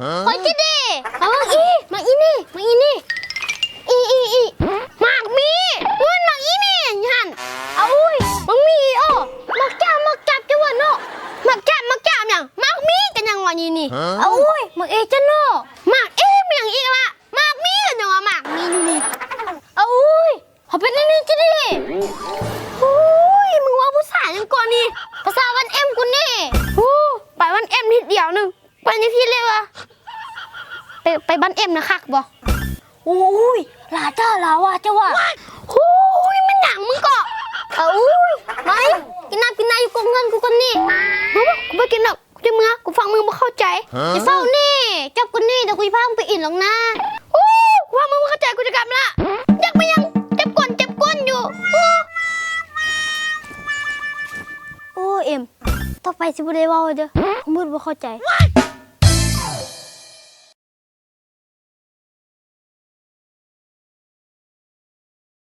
Hoca de. Awak i, mak ini, mak ini. I i i. Mak mi. Mun mak ini han. Aui, mak mi o. Mak jam, mak jam je wan no. Mak jam, mak jam yang. Mak mi kan yang wan ini. Aui, mak e je no. Mak e yang i la. Mak mi kan yang wan mak mi ni. Aui, hop ini ni je de. ึงว่าผู้สายยังก่อนนี่ภาษาวันเอ็มกูนี่หูไปวันเอ็มนิดเดียวหนึ่ง ไปในพี่เลยวะไปไปบ้านเอ็มนะคักบ่โอ้ยหลาจ้าหลาว่าจ้าว่าโอ้ยมันหนังมึงก็เอาอุ้ยไปกินน้ำกินน้ำอยู่กองเงินกูคนนี่รู้ปะกูไปกินหรอกกูจะมึงอะกูฟังมึงไม่เข้าใจจะเฝ้านี่จับกูนี่เดี๋ยวกูจะพามึงไปอินหรอกนะอู้กูว่ามึงไม่เข้าใจกูจะกลับละอยากไปยังเจ็บก้นเจ็บก้นอยู่อู้โอ้เอ็มต่อไปสิบุได้เว่าเด้อกูมืดบ่เข้าใจ